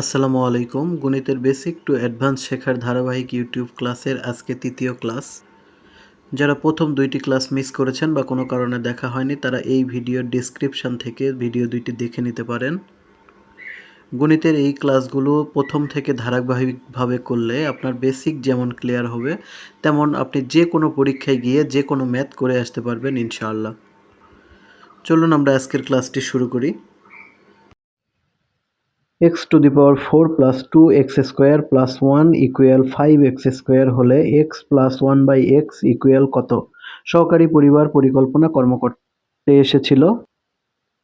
আসসালামু আলাইকুম। গণিতের বেসিক টু অ্যাডভান্স শেখার ধারাবাহিক ইউটিউব ক্লাসের আজকে তৃতীয় ক্লাস যারা প্রথম দুইটি ক্লাস মিস করেছেন বা কোনো কারণে দেখা হয়নি, তারা এই ভিডিওর ডিসক্রিপশন থেকে ভিডিও দুইটি দেখে নিতে পারেন। গণিতের এই ক্লাসগুলো প্রথম থেকে ধারাবাহিকভাবে করলে আপনার বেসিক যেমন ক্লিয়ার হবে, তেমন আপনি যে কোনো পরীক্ষায় গিয়ে যে কোনো ম্যাথ করে আসতে পারবেন ইনশাআল্লাহ। চলুন আমরা আজকের ক্লাসটি শুরু করি। X to the power four plus two x square plus one equal five x square হলে x plus one by x equal কত? সহকারী পরিবার পরিকল্পনা কর্মকর্তে এসেছিল।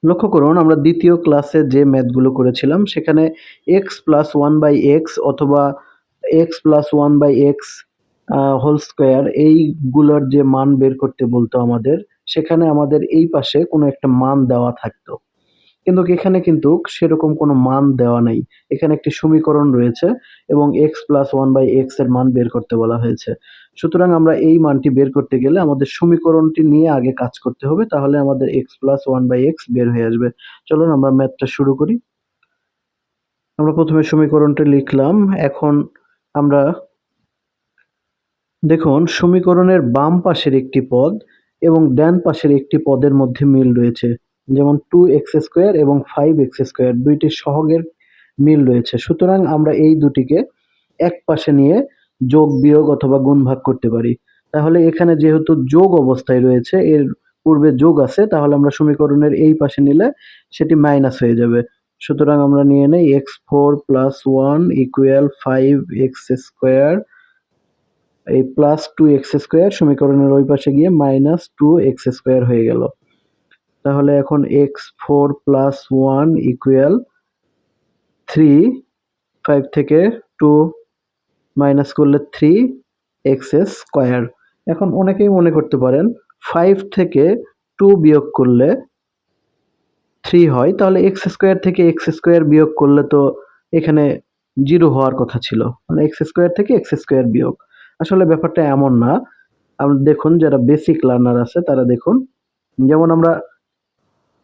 লক্ষ্য করুন, আমরা দ্বিতীয় ক্লাসে যে ম্যাথগুলো করেছিলাম, সেখানে x plus one by x অথবা x plus one by x whole square এইগুলোর যে মান বের করতে বলতো আমাদের, সেখানে আমাদের এই পাশে কোনো একটা মান দেওয়া থাকতো। কিন্তু এখানে কিন্তু সেরকম কোনো মান দেওয়া নেই। এখানে একটি সমীকরণ রয়েছে এবং এক্স প্লাস ওয়ান বাই এক্সের মান বের করতে বলা হয়েছে। সুতরাং আমরা এই মানটি বের করতে গেলে আমাদের সমীকরণটি নিয়ে আগে কাজ করতে হবে, তাহলে আমাদের x plus one by x বের হয়ে আসবে। চলুন আমরা ম্যাথটা শুরু করি। আমরা প্রথমে সমীকরণটি লিখলাম। এখন আমরা দেখুন, সমীকরণের বাম পাশের একটি পদ এবং ডান পাশের একটি পদের মধ্যে মিল রয়েছে। যেমন টু এক্স স্কোয়ার এবং ফাইভ এক্স স্কোয়ার দুইটি সহগের মিল রয়েছে। সুতরাং আমরা এই দুটিকে এক পাশে নিয়ে যোগ, বিয়োগ অথবা গুণ ভাগ করতে পারি। তাহলে এখানে যেহেতু যোগ অবস্থায় রয়েছে, এর পূর্বে যোগ আছে, তাহলে আমরা সমীকরণের এই পাশে নিলে সেটি মাইনাস হয়ে যাবে। সুতরাং আমরা নিয়ে নেই x four plus one equal five x square এই প্লাস টু এক্স স্কোয়ার সমীকরণের ওই পাশে গিয়ে মাইনাস টু এক্স স্কোয়ার হয়ে গেল। তাহলে এখন x four plus one equal three five থেকে টু মাইনাস করলে থ্রি এক্স স্কোয়ার এখন অনেকেই মনে করতে পারেন ফাইভ থেকে টু বিয়োগ করলে থ্রি হয়, তাহলে এক্স স্কোয়ার থেকে এক্স স্কোয়ার বিয়োগ করলে তো এখানে জিরো হওয়ার কথা ছিল। মানে এক্স স্কোয়ার থেকে এক্স স্কোয়ার বিয়োগ। আসলে ব্যাপারটা এমন না। আপনি দেখুন, যারা বেসিক লার্নার আছে, তারা দেখুন। যেমন আমরা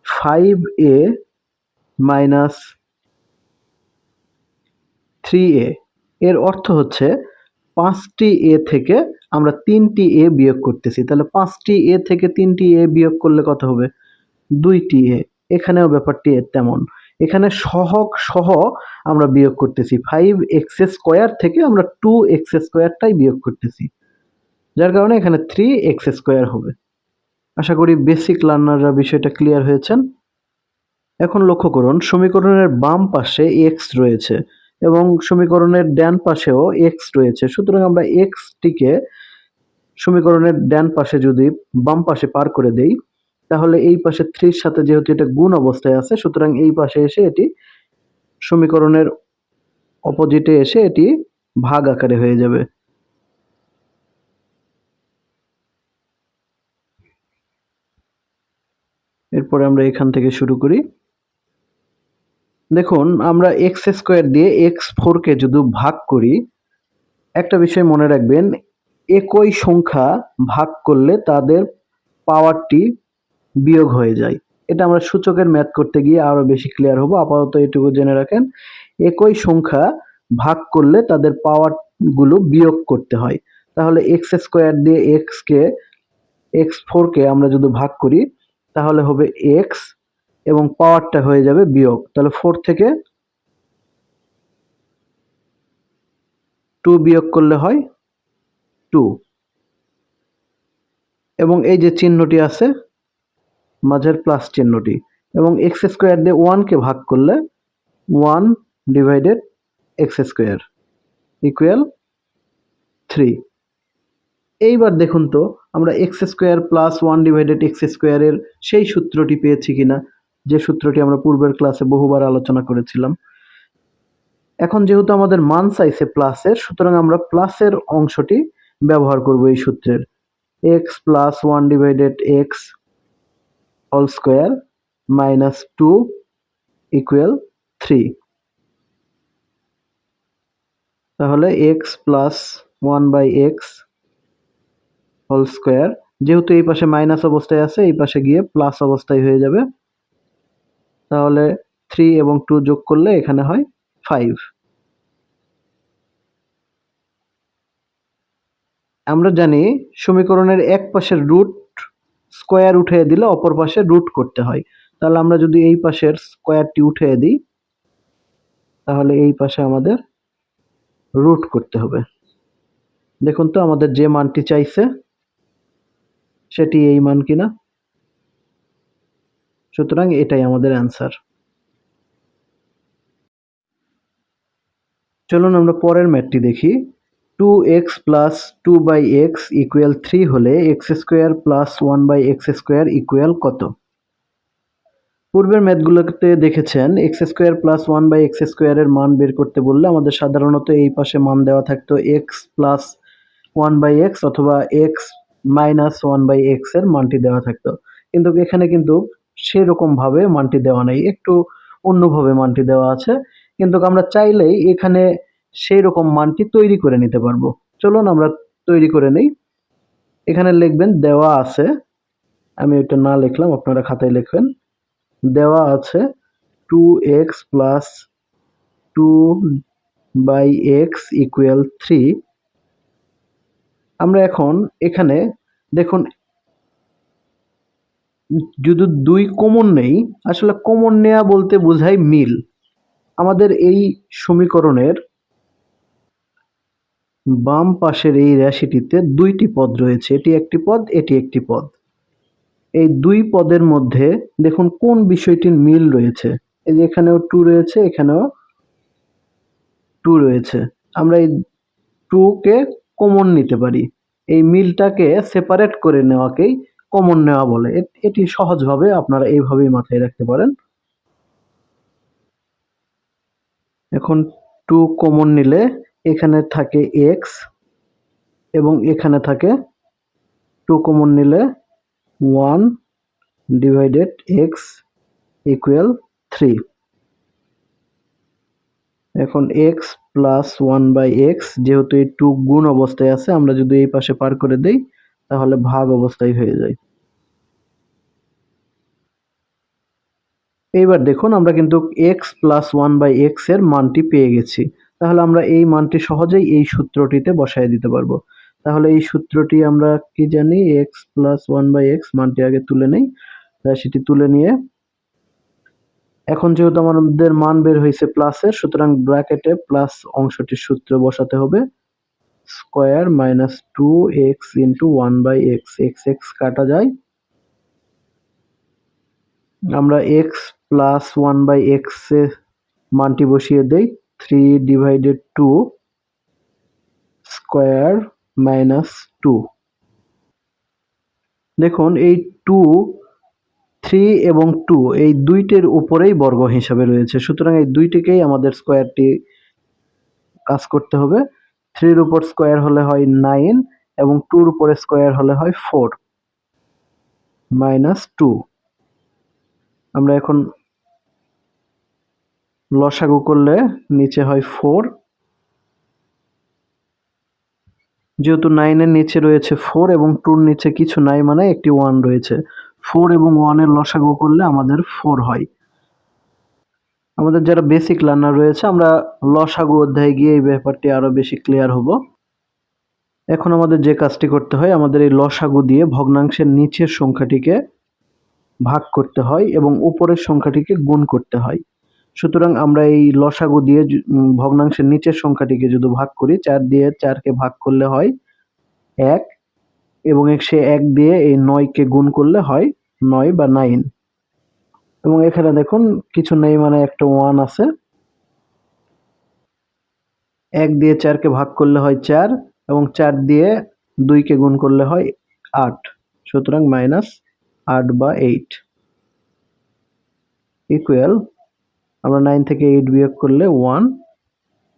five a minus three a এর অর্থ হচ্ছে পাঁচটি এ থেকে আমরা তিনটি এ বিয়োগ করতেছি। তাহলে পাঁচটি এ থেকে তিনটি এ বিয়োগ করলে কত হবে? দুইটি এ এখানেও ব্যাপারটি তেমন। এখানে সহক সহ আমরা বিয়োগ করতেছি। ফাইভ এক্স স্কোয়ার থেকে আমরা টু এক্স স্কোয়ারটাই বিয়োগ করতেছি। যার কারণে এখানে থ্রি এক্স স্কোয়ার হবে। আশা করি বেসিক লার্নাররা বিষয়টা ক্লিয়ার হয়েছেন। এখন লক্ষ্য করুন, সমীকরণের বাম পাশে এক্স রয়েছে এবং সমীকরণের ডান পাশেও এক্স রয়েছে। সুতরাং আমরা এক্সটিকে সমীকরণের ডান পাশে যদি বাম পাশে পার করে দেই, তাহলে এই পাশে থ্রির সাথে যেহেতু এটা গুণ অবস্থায় আছে, সুতরাং এই পাশে এসে এটি সমীকরণের অপোজিটে এসে এটি ভাগ আকারে হয়ে যাবে। এরপরে আমরা এখান থেকে শুরু করি। দেখুন, আমরা এক্স স্কোয়ার দিয়ে এক্স ফোরকে যদি ভাগ করি, একটা বিষয় মনে রাখবেন, একই সংখ্যা ভাগ করলে তাদের পাওয়ারটি বিয়োগ হয়ে যায়। এটা আমরা সূচকের ম্যাথ করতে গিয়ে আরও বেশি ক্লিয়ার হব। আপাতত এটুকু জেনে রাখেন, একই সংখ্যা ভাগ করলে তাদের পাওয়ারগুলো বিয়োগ করতে হয়। তাহলে এক্স স্কোয়ার দিয়ে এক্স কে এক্স ফোর কে আমরা যদি ভাগ করি তাহলে হবে এক্স এবং পাওয়ারটা হয়ে যাবে বিয়োগ। তাহলে ফোর থেকে টু বিয়োগ করলে হয় টু এবং এই যে চিহ্নটি আছে, মাঝের প্লাস চিহ্নটি, এবং এক্স স্কোয়ার দিয়ে ওয়ানকে ভাগ করলে one divided x square equal three এইবার দেখুন তো, আমরা x square plus one divided x স্কোয়ারের সেই সূত্রটি পেয়েছি কিনা, যে সূত্রটি আমরা পূর্বের ক্লাসে বহুবার আলোচনা করেছিলাম। এখন যেহেতু আমাদের মান চাইছে প্লাসের সুতরাং আমরা প্লাসের অংশটি ব্যবহার করব এই সূত্রের। X plus one divided x all square minus two equal three তাহলে x plus one by x whole square. যেহেতু এই পাশে মাইনাস অবস্থায় আছে, এই পাশে গিয়ে প্লাস অবস্থায় হয়ে যাবে। তাহলে থ্রি এবং টু যোগ করলে এখানে হয় ফাইভ আমরা জানি সমীকরণের এক পাশের রুট স্কোয়ার উঠিয়ে দিলে অপর পাশে রুট করতে হয়। তাহলে আমরা যদি এই পাশের স্কোয়ারটি উঠিয়ে দিই, তাহলে এই পাশে আমাদের রুট করতে হবে। দেখুন তো আমাদের যে মানটি চাইছে সেটি এই মান কিনা? সুতরাং এটাই আমাদের অ্যান্সার চলুন আমরা পরের ম্যাথটি দেখি। Two x plus two by x equal three হলে x square plus one by x square equal কত? পূর্বের ম্যাথগুলোতে দেখেছেন x square plus one by x স্কোয়ারের মান বের করতে বললে আমাদের সাধারণত এই পাশে মান দেওয়া থাকতো x plus one by x অথবা এক্স মাইনাস ওয়ান বাই এক্সের মানটি দেওয়া থাকতো। কিন্তু এখানে কিন্তু সেরকম ভাবে মানটি দেওয়া নেই, একটু অন্যভাবে মানটি দেওয়া আছে। কিন্তু আমরা চাইলেই এখানে সেই রকম মানটি তৈরি করে নিতে পারব। চলুন আমরা তৈরি করে নেই। এখানে লিখবেন, দেওয়া আছে। আমি এটা না লিখলাম, আপনারা খাতায় লিখবেন। দেওয়া আছে two x plus two by x equal three আমরা এখন এখানে দেখুন, যদি দুই কমন নেই, আসলে কমন নেয়া বলতে বোঝায় মিল। আমাদের এই সমীকরণের বাম পাশের এই রাশিটিতে দুইটি পদ রয়েছে। এটি একটি পদ, এটি একটি পদ। এই দুই পদের মধ্যে দেখুন, কোন বিষয়টির মিল রয়েছে? এই যে এখানেও টু রয়েছে, এখানেও টু রয়েছে। আমরা এই টু কে কমন নিতে পারি। এই মিলটাকে সেপারেট করে নেওয়াকেই কমন নেওয়া বলে। এটি সহজভাবে আপনারা এইভাবেই মাথায় রাখতে পারেন। এখন টু কমন নিলে এখানে থাকে এক্স এবং এখানে থাকে টু কমন নিলে one divided x equal three এখন x plus one by x যেহেতু এই টু গুণ অবস্থায় আছে, আমরা যদি এই পাশে পার করে দেই, তাহলে ভাগ অবস্থায় হয়ে যায়। এইবার দেখুন, আমরা কিন্তু এক্স প্লাস ওয়ান বাই এক্সের মানটি পেয়ে গেছি। তাহলে আমরা এই মানটি সহজেই এই সূত্রটিতে বসায় দিতে পারব। তাহলে এই সূত্রটি আমরা কি জানি? X plus one by x মানটি আগে তুলে নেই। রাশিটি তুলে নিয়ে এখন যেহেতু আমাদের মান বের হয়েছে প্লাসের সুতরাং ব্র্যাকেটে প্লাস অংশটির সূত্র বসাতে হবে। Square minus two x into one by x x x কাটা যায়। আমরা x plus one by x মানটি বসিয়ে দেই three divided two square minus two দেখুন, এই টু থ্রি এবং টু এই দুইটির উপরেই বর্গ হিসাবে রয়েছে। সুতরাং এই দুইটিকেই আমাদের স্কোয়ারটি কাজ করতে হবে। থ্রির উপর স্কোয়ার হলে হয় নাইন এবং টুর উপরে স্কোয়ার হলে হয় ফোর মাইনাস টু আমরা এখন লসাগু করলে নিচে হয় ফোর যেহেতু নাইনের নিচে রয়েছে ফোর এবং টুর নিচে কিছু নাই মানে একটি ওয়ান রয়েছে। ফোর এবং ওয়ানের লসাগু করলে আমাদের ফোর হয়। আমাদের যারা বেসিক লার্নার রয়েছে, আমরা লসাগু অধ্যায়ে গিয়ে এই ব্যাপারটি আরও বেশি ক্লিয়ার হব। এখন আমাদের যে কাজটি করতে হয়, আমাদের এই লসাগু দিয়ে ভগ্নাংশের নিচের সংখ্যাটিকে ভাগ করতে হয় এবং উপরের সংখ্যাটিকে গুণ করতে হয়। সুতরাং আমরা এই লসাগু দিয়ে ভগ্নাংশের নিচের সংখ্যাটিকে যদি ভাগ করি, চার দিয়ে চারকে ভাগ করলে হয় এক এবং সে এক দিয়ে এই নয়কে গুণ করলে হয় নয় বা নাইন। এবং এখানে দেখুন, কিছু নেই মানে একটা ওয়ান আছে। এক দিয়ে চারকে ভাগ করলে হয় চার এবং চার দিয়ে দুইকে গুণ করলে হয় আট। সুতরাং মাইনাস আট বা এইট ইকুয়াল আমরা নাইন থেকে এইট বিয়োগ করলে ওয়ান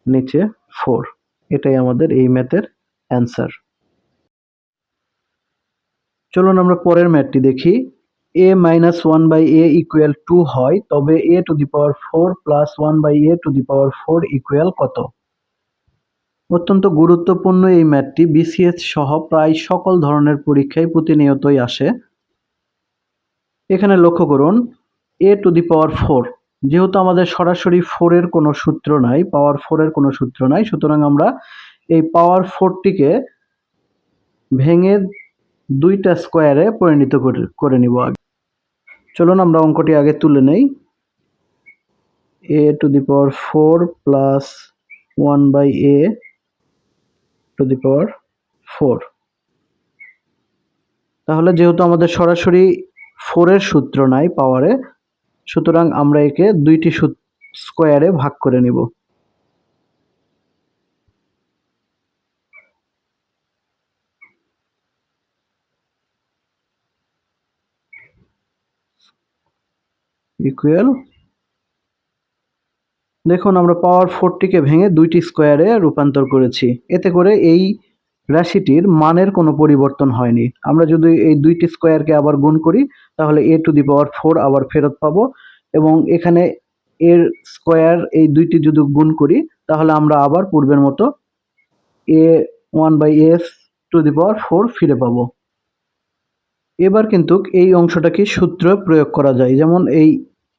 নিচে ফোর এটাই আমাদের এই ম্যাথের অ্যান্সার চলুন আমরা পরের ম্যাথটি দেখি। A minus one by a equal two হয়, তবে a to the power four plus one by a to the power four equal কত? অত্যন্ত গুরুত্বপূর্ণ এই ম্যাথটি বিসিএস সহ প্রায় সকল ধরনের পরীক্ষায় প্রতিনিয়তই আসে। এখানে লক্ষ্য করুন এ টু দি পাওয়ার ফোর যেহেতু আমাদের সরাসরি ফোরের কোনো সূত্র নাই পাওয়ার ফোরের কোনো সূত্র নাই, সুতরাং আমরা এই পাওয়ার ফোরটিকে ভেঙে দুইটা স্কোয়ারে পরিণত করে নিব আগে। চলুন আমরা অঙ্কটি আগে তুলে নেই। A to the power four plus one by a to the power four তাহলে যেহেতু আমাদের সরাসরি ফোরের সূত্র নাই পাওয়ারে সুতরাং আমরা একে দুইটি স্কোয়ারে ভাগ করে নিব। ইকুয়াল দেখুন, আমরা পাওয়ার ফোরটিকে ভেঙে দুইটি স্কোয়ারে রূপান্তর করেছি। এতে করে এই রাশিটির মানের কোনো পরিবর্তন হয়নি। আমরা যদি এই দুইটি স্কোয়ারকে আবার গুণ করি, তাহলে এ টু দি পাওয়ার ফোর আবার ফেরত পাবো এবং এখানে এর স্কোয়ার এই দুইটি যদি গুণ করি, তাহলে আমরা আবার পূর্বের মতো a one by s to the power four ফিরে পাবো। এবার কিন্তু এই অংশটাকে সূত্র প্রয়োগ করা যায়, যেমন এই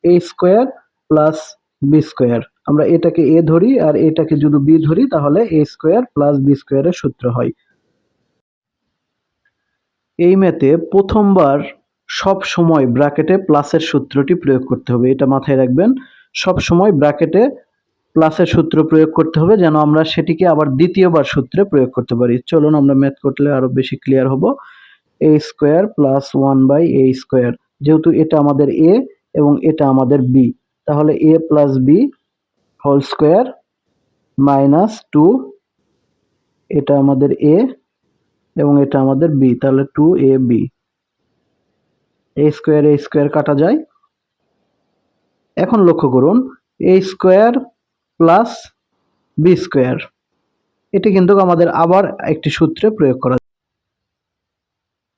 a square plus b square আমরা এটাকে এ ধরি আর এটাকে যদি বি ধরি, তাহলে এ স্কোয়ার প্লাস বি স্কোয়ারের সূত্র হয়। এই ম্যাথে প্রথমবার সব সময় ব্র্যাকেটে প্লাসের সূত্রটি প্রয়োগ করতে হবে। এটা মাথায় রাখবেন, সব সময় ব্র্যাকেটে প্লাসের সূত্র প্রয়োগ করতে হবে, যেন আমরা সেটিকে আবার দ্বিতীয়বার সূত্রে প্রয়োগ করতে পারি। চলুন আমরা ম্যাথ করলে আরও বেশি ক্লিয়ার হব। A square plus one by a square যেহেতু এটা আমাদের এ এবং এটা আমাদের বি তাহলে a plus b whole square minus two এটা আমাদের এ এবং এটা আমাদের বি তাহলে two a b a square a square কাটা যায়। এখন লক্ষ্য করুন a square plus b square এটি কিন্তু আমাদের আবার একটি সূত্রে প্রয়োগ করা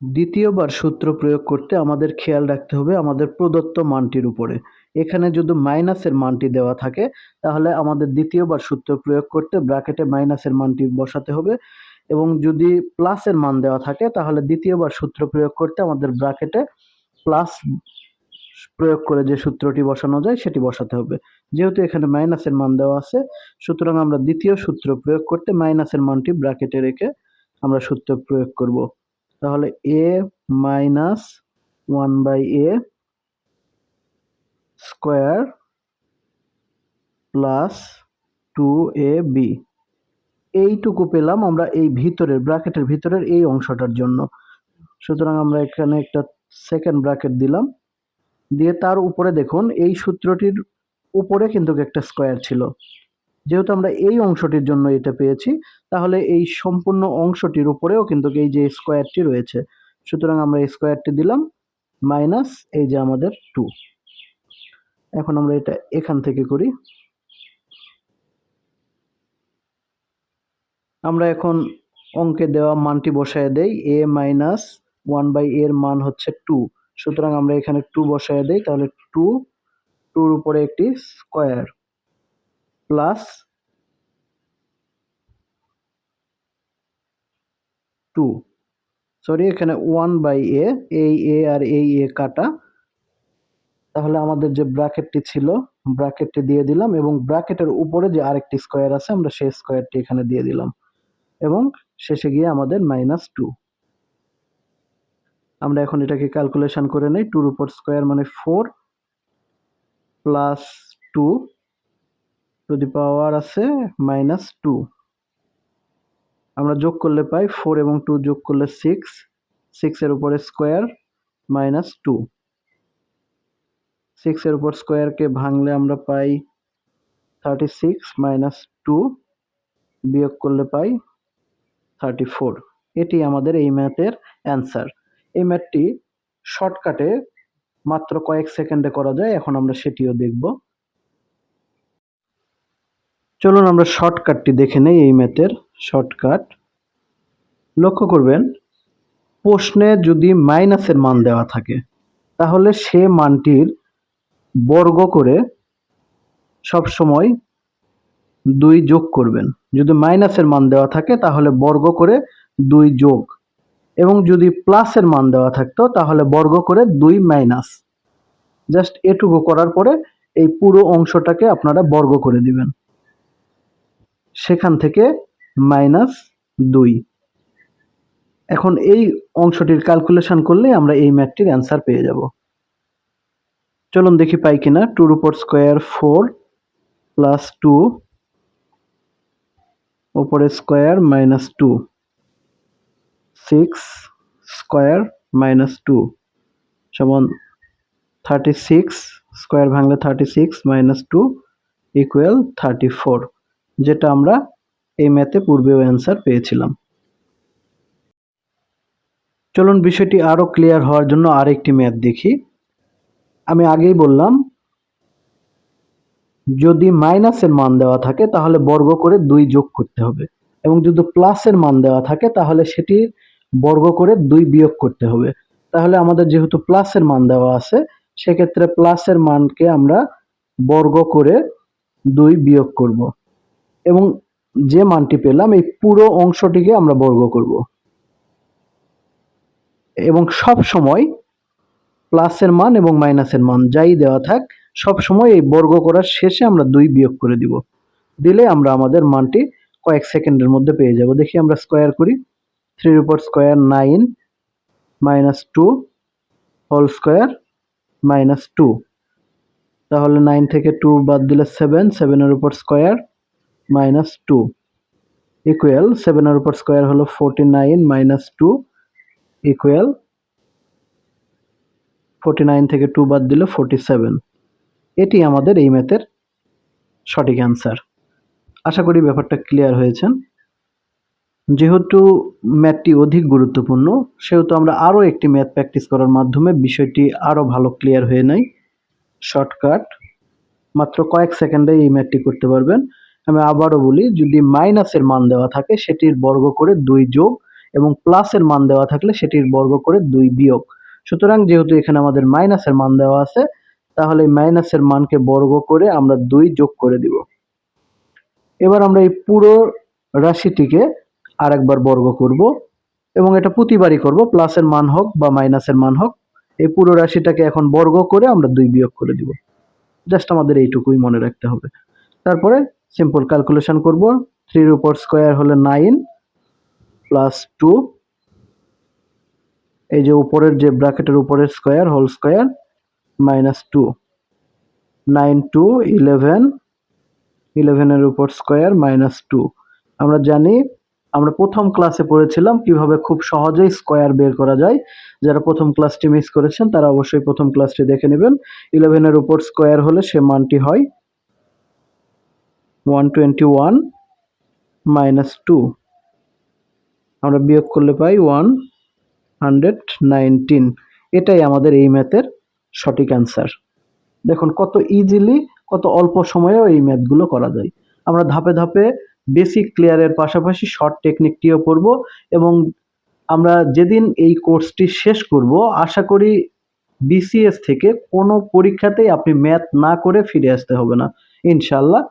দ্বিতীয়বার সূত্র প্রয়োগ করতে আমাদের খেয়াল রাখতে হবে আমাদের প্রদত্ত মানটির উপরে। এখানে যদি মাইনাসের মানটি দেওয়া থাকে, তাহলে আমাদের দ্বিতীয়বার সূত্র প্রয়োগ করতে ব্র্যাকেটে মাইনাসের মানটি বসাতে হবে। এবং যদি প্লাসের মান দেওয়া থাকে, তাহলে দ্বিতীয়বার সূত্র প্রয়োগ করতে আমাদের ব্র্যাকেটে প্লাস প্রয়োগ করে যে সূত্রটি বসানো যায়, সেটি বসাতে হবে। যেহেতু এখানে মাইনাসের মান দেওয়া আছে, সুতরাং আমরা দ্বিতীয় সূত্র প্রয়োগ করতে মাইনাসের মানটি ব্র্যাকেটে রেখে আমরা সূত্র প্রয়োগ করব। তাহলে a minus one by a square plus two a b এইটুকু পেলাম আমরা এই ভিতরের ব্র্যাকেটের ভিতরের এই অংশটার জন্য। সুতরাং আমরা এখানে একটা সেকেন্ড ব্র্যাকেট দিলাম। দিয়ে তার উপরে দেখুন, এই সূত্রটির উপরে কিন্তু একটা স্কোয়ার ছিল। যেহেতু আমরা এই অংশটির জন্য এটা পেয়েছি, তাহলে এই সম্পূর্ণ অংশটির উপরেও কিন্তু এই যে স্কোয়ারটি রয়েছে, সুতরাং আমরা স্কোয়ারটি দিলাম মাইনাস এই যে আমাদের টু এখন আমরা এটা এখান থেকে করি। আমরা এখন অঙ্কে দেওয়া মানটি বসায় দেই এ মাইনাস ওয়ান বাই এর মান হচ্ছে টু সুতরাং আমরা এখানে টু বসায় দেই, তাহলে টু টুর উপরে একটি স্কোয়ার প্লাস টু সরি এখানে ওয়ান বাই এ এই এ আর এই এ কাটা। তাহলে আমাদের যে ব্র্যাকেটটি ছিল ব্র্যাকেটটি দিয়ে দিলাম এবং ব্র্যাকেটের উপরে যে আরেকটি স্কোয়ার আছে, আমরা সেই স্কোয়ারটি এখানে দিয়ে দিলাম। এবং শেষে গিয়ে আমাদের মাইনাস টু আমরা এখন এটাকে ক্যালকুলেশন করে নেই। টুর উপর স্কোয়ার মানে four plus two to the power আছে মাইনাস টু আমরা যোগ করলে পাই ফোর এবং টু যোগ করলে সিক্স সিক্সের উপরে স্কোয়ার মাইনাস টু সিক্সের উপর স্কোয়ারকে ভাঙলে আমরা পাই থার্টি সিক্স মাইনাস টু বিয়োগ করলে পাই থার্টি ফোর এটি আমাদের এই ম্যাথের অ্যান্সার এই ম্যাথটি শর্টকাটে মাত্র কয়েক সেকেন্ডে করা যায়, এখন আমরা সেটিও দেখব। চলুন আমরা শর্টকাটটি দেখে নেই এই ম্যাথের শর্টকাট লক্ষ্য করবেন, প্রশ্নে যদি মাইনাসের মান দেওয়া থাকে, তাহলে সে মানটির বর্গ করে সব সময় দুই যোগ করবেন। যদি মাইনাসের মান দেওয়া থাকে, তাহলে বর্গ করে দুই যোগ। এবং যদি প্লাসের মান দেওয়া থাকতো, তাহলে বর্গ করে দুই মাইনাস জাস্ট এটুকু করার পরে এই পুরো অংশটাকে আপনারা বর্গ করে দিবেন। সেখান থেকে মাইনাস দুই। এখন এই অংশটির ক্যালকুলেশন করলে আমরা এই ম্যাথটির অ্যান্সার পেয়ে যাব। চলুন দেখি পাই কিনা। টুর উপর স্কোয়ার ফোর প্লাস টু উপরে square minus two six square minus two যেমন থার্টি সিক্স স্কোয়ার ভাঙলে thirty six minus two equal thirty four যেটা আমরা এই ম্যাথে পূর্বেও অ্যান্সার পেয়েছিলাম। চলুন বিষয়টি আরও ক্লিয়ার হওয়ার জন্য আরেকটি ম্যাথ দেখি। আমি আগেই বললাম, যদি মাইনাসের মান দেওয়া থাকে তাহলে বর্গ করে দুই যোগ করতে হবে এবং যদি প্লাসের মান দেওয়া থাকে তাহলে সেটি বর্গ করে দুই বিয়োগ করতে হবে। তাহলে আমাদের যেহেতু প্লাসের মান দেওয়া আছে, সেক্ষেত্রে প্লাসের মানকে আমরা বর্গ করে দুই বিয়োগ করব। এবং যে মানটি পেলাম, এই পুরো অংশটিকে আমরা বর্গ করব। এবং সব সময় প্লাসের মান এবং মাইনাসের মান যাই দেওয়া থাক, সব সময় এই বর্গ করার শেষে আমরা দুই বিয়োগ করে দিব। দিলে আমরা আমাদের মানটি কয়েক সেকেন্ডের মধ্যে পেয়ে যাব। দেখি আমরা স্কোয়ার করি। থ্রির উপর square nine minus two whole square minus two. তাহলে নাইন থেকে টু বাদ দিলে সেভেন, সেভেনের উপর স্কোয়ার মাইনাস টু ইকুয়াল সেভেনের উপর স্কোয়ার হলো forty nine minus two equal forty nine থেকে টু বাদ দিলে ফোরটি সেভেন এটি আমাদের এই ম্যাথের সঠিক অ্যান্সার আশা করি ব্যাপারটা ক্লিয়ার হয়েছেন। যেহেতু ম্যাথটি অধিক গুরুত্বপূর্ণ, সেহেতু আমরা আরও একটি ম্যাথ প্র্যাকটিস করার মাধ্যমে বিষয়টি আরও ভালো ক্লিয়ার হয়ে নেয়। শর্টকাট মাত্র কয়েক সেকেন্ডে এই ম্যাথটি করতে পারবেন। আমি আবারও বলি, যদি মাইনাসের মান দেওয়া থাকে, সেটির বর্গ করে দুই যোগ এবং প্লাসের মান দেওয়া থাকলে সেটির বর্গ করে দুই বিয়োগ। সুতরাং যেহেতু এখানে আমাদের মাইনাসের মান দেওয়া আছে, তাহলে মাইনাসের মানকে বর্গ করে আমরা দুই যোগ করে দিব। এবার আমরা এই পুরো রাশিটিকে আরেকবার বর্গ করব এবং এটা প্রতিবারই করব প্লাসের মান হোক বা মাইনাসের মান হোক, এই পুরো রাশিটাকে এখন বর্গ করে আমরা দুই বিয়োগ করে দিব। জাস্ট আমাদের এইটুকুই মনে রাখতে হবে। তারপরে সিম্পল ক্যালকুলেশন করব। থ্রির উপর স্কোয়ার হলে নাইন প্লাস টু এই যে উপরের যে ব্র্যাকেটের উপরের square whole square minus two nine two eleven ইলেভেনের উপর স্কোয়ার মাইনাস টু আমরা জানি, আমরা প্রথম ক্লাসে পড়েছিলাম কীভাবে খুব সহজেই স্কোয়ার বের করা যায়। যারা প্রথম ক্লাসটি মিস করেছেন, তারা অবশ্যই প্রথম ক্লাসটি দেখে নেবেন। ইলেভেনের উপর স্কোয়ার হলে সে মানটি হয় one twenty one minus two আমরা বিয়োগ করলে পাই ওয়ান হান্ড্রেড নাইনটিন এটাই আমাদের এই ম্যাথের সঠিক অ্যান্সার দেখুন, কত ইজিলি কত অল্প সময়েও এই ম্যাথগুলো করা যায়। আমরা ধাপে ধাপে বেসিক ক্লিয়ারের পাশাপাশি শর্ট টেকনিকটিও পড়ব এবং আমরা যেদিন এই কোর্সটি শেষ করব, আশা করি বিসিএস থেকে কোনো পরীক্ষাতেই আপনি ম্যাথ না করে ফিরে আসতে হবে না। ইনশাল্লাহ